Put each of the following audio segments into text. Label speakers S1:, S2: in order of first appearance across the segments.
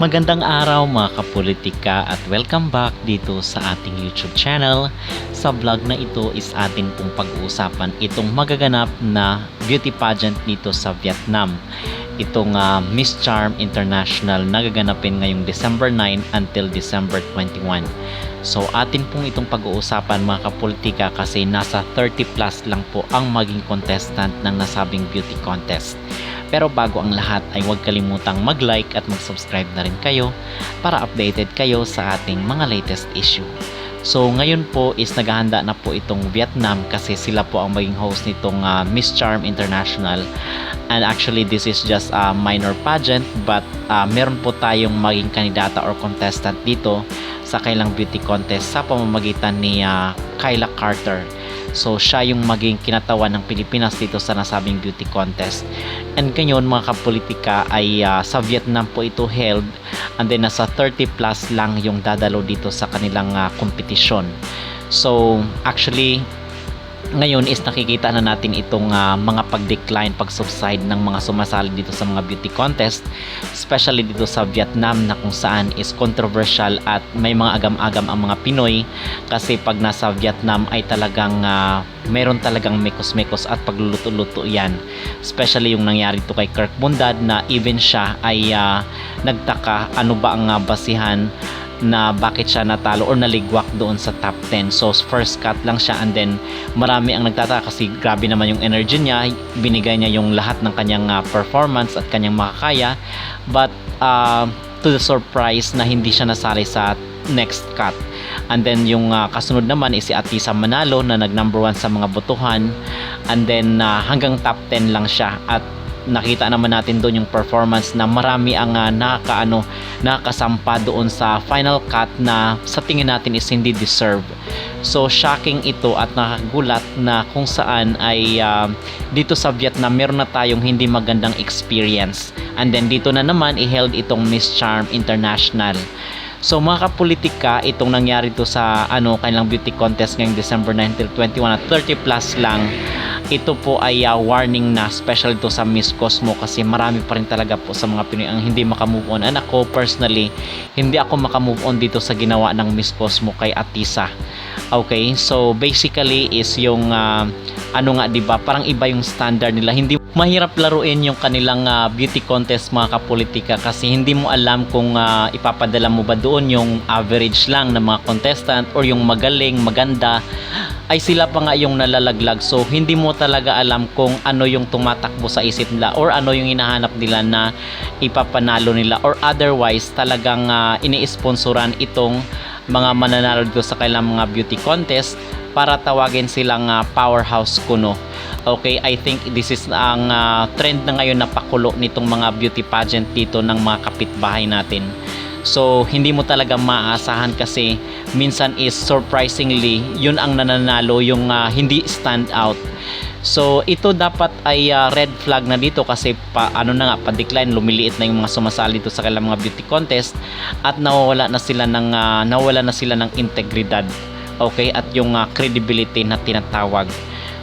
S1: Magandang araw mga kapolitika at welcome back dito sa ating YouTube channel. Sa vlog na ito is atin pong pag-uusapan itong magaganap na beauty pageant dito sa Vietnam. Itong ah, Miss Charm International na gaganapin ngayong December 9 until December 21. So atin pong itong pag-uusapan mga kapolitika kasi nasa 30 plus lang po ang maging contestant ng nasabing beauty contest. Pero bago ang lahat ay huwag kalimutang mag-like at mag-subscribe na rin kayo para updated kayo sa ating mga latest issue. So ngayon po is naghahanda na po itong Vietnam kasi sila po ang maging host nitong ah, Miss Charm International. And actually this is just a minor pageant but ah, meron po tayong maging kandidata or contestant dito sa kailang beauty contest sa pamamagitan ni ah, Kyla Carter. So siya yung maging kinatawan ng Pilipinas dito sa nasabing beauty contest. And ngayon mga kapolitika ay ah, sa Vietnam po ito held and then nasa 30 plus lang yung dadalo dito sa kanilang ah, kompetisyon. So actually ngayon is nakikita na natin itong ah, mga pag-decline, pag-subside ng mga sumasali dito sa mga beauty contest especially dito sa Vietnam na kung saan is controversial at may mga agam-agam ang mga Pinoy kasi pag nasa Vietnam ay talagang ah, meron talagang mekos-mekos at pagluluto-luto yan. Especially yung nangyari to kay Kirk Bundad na even siya ay ah, nagtaka ano ba ang ah, basihan na bakit siya natalo or naligwak doon sa top 10. So first cut lang siya and then marami ang nagtataka kasi grabe naman yung energy niya. Binigay niya yung lahat ng kanyang ah, performance at kanyang makakaya. But ah, to the surprise na hindi siya nasali sa next cut. And then yung ah, kasunod naman is si Atisa Manalo na nag number 1 sa mga botohan. And then ah, hanggang top 10 lang siya at nakita naman natin doon yung performance na marami ang uh, nakakaano nakakasampa doon sa final cut na sa tingin natin is hindi deserve. So shocking ito at nakagulat na kung saan ay ah, dito sa Vietnam meron na tayong hindi magandang experience. And then dito na naman i-held itong Miss Charm International. So mga kapolitika, itong nangyari to sa ano kanilang beauty contest ngayong December 9 till 21 at 30 plus lang. Ito po ay ah, warning na special to sa Miss Cosmo kasi marami pa rin talaga po sa mga Pinoy ang hindi makamove on. And ako personally, hindi ako makamove on dito sa ginawa ng Miss Cosmo kay Atisa. Okay, so basically is yung ah, ano nga 'di ba? Parang iba yung standard nila. Hindi mahirap laruin yung kanilang ah, beauty contest mga kapolitika kasi hindi mo alam kung ah, ipapadala mo ba doon yung average lang ng mga contestant or yung magaling, maganda ay sila pa nga yung nalalaglag so hindi mo talaga alam kung ano yung tumatakbo sa isip nila or ano yung hinahanap nila na ipapanalo nila or otherwise talagang uh, ini-sponsoran itong mga mananalo dito sa kailang mga beauty contest para tawagin silang ah, powerhouse kuno. Okay, I think this is ang ah, trend na ngayon na pakulo nitong mga beauty pageant dito ng mga kapitbahay natin. So, hindi mo talaga maaasahan kasi minsan is surprisingly, yun ang nananalo, yung ah, hindi stand out. So, ito dapat ay ah, red flag na dito kasi pa, ano na nga, pa-decline, lumiliit na yung mga sumasali dito sa kailang mga beauty contest at nawawala na sila ng, ah, nawawala na sila ng integridad. Okay, at yung ah, credibility na tinatawag.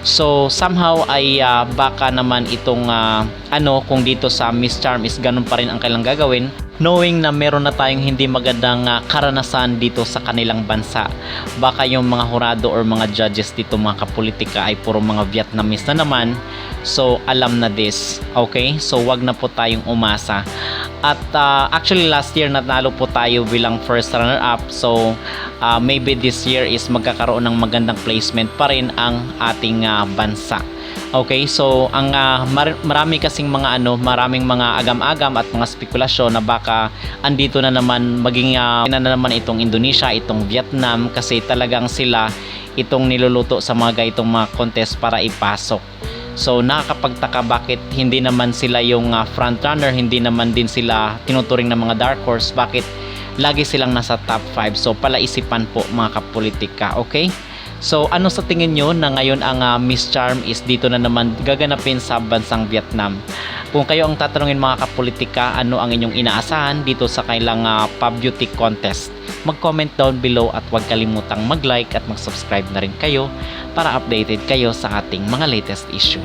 S1: So somehow ay ah, baka naman itong ah, ano kung dito sa Miss Charm is ganun pa rin ang kailang gagawin knowing na meron na tayong hindi magandang ah, karanasan dito sa kanilang bansa. Baka yung mga hurado or mga judges dito mga kapolitika ay puro mga Vietnamese na naman. So alam na this. Okay? So wag na po tayong umasa. At ah, actually last year natalo po tayo bilang first runner up. So ah, maybe this year is magkakaroon ng magandang placement pa rin ang ating ah, bansa. Okay, so ang ah, mar- marami kasing mga ano, maraming mga agam-agam at mga spekulasyon na baka andito na naman maging ah, na naman itong Indonesia, itong Vietnam kasi talagang sila itong niluluto sa mga ganitong mga contest para ipasok. So nakakapagtaka bakit hindi naman sila yung ah, front runner, hindi naman din sila tinuturing ng mga dark horse, bakit lagi silang nasa top 5. So palaisipan po mga kapolitika, okay? So ano sa tingin nyo na ngayon ang ah, Miss Charm is dito na naman gaganapin sa bansang Vietnam? Kung kayo ang tatanungin mga kapolitika, ano ang inyong inaasahan dito sa kailang uh, pub beauty contest? Mag-comment down below at huwag kalimutang mag-like at mag-subscribe na rin kayo para updated kayo sa ating mga latest issue.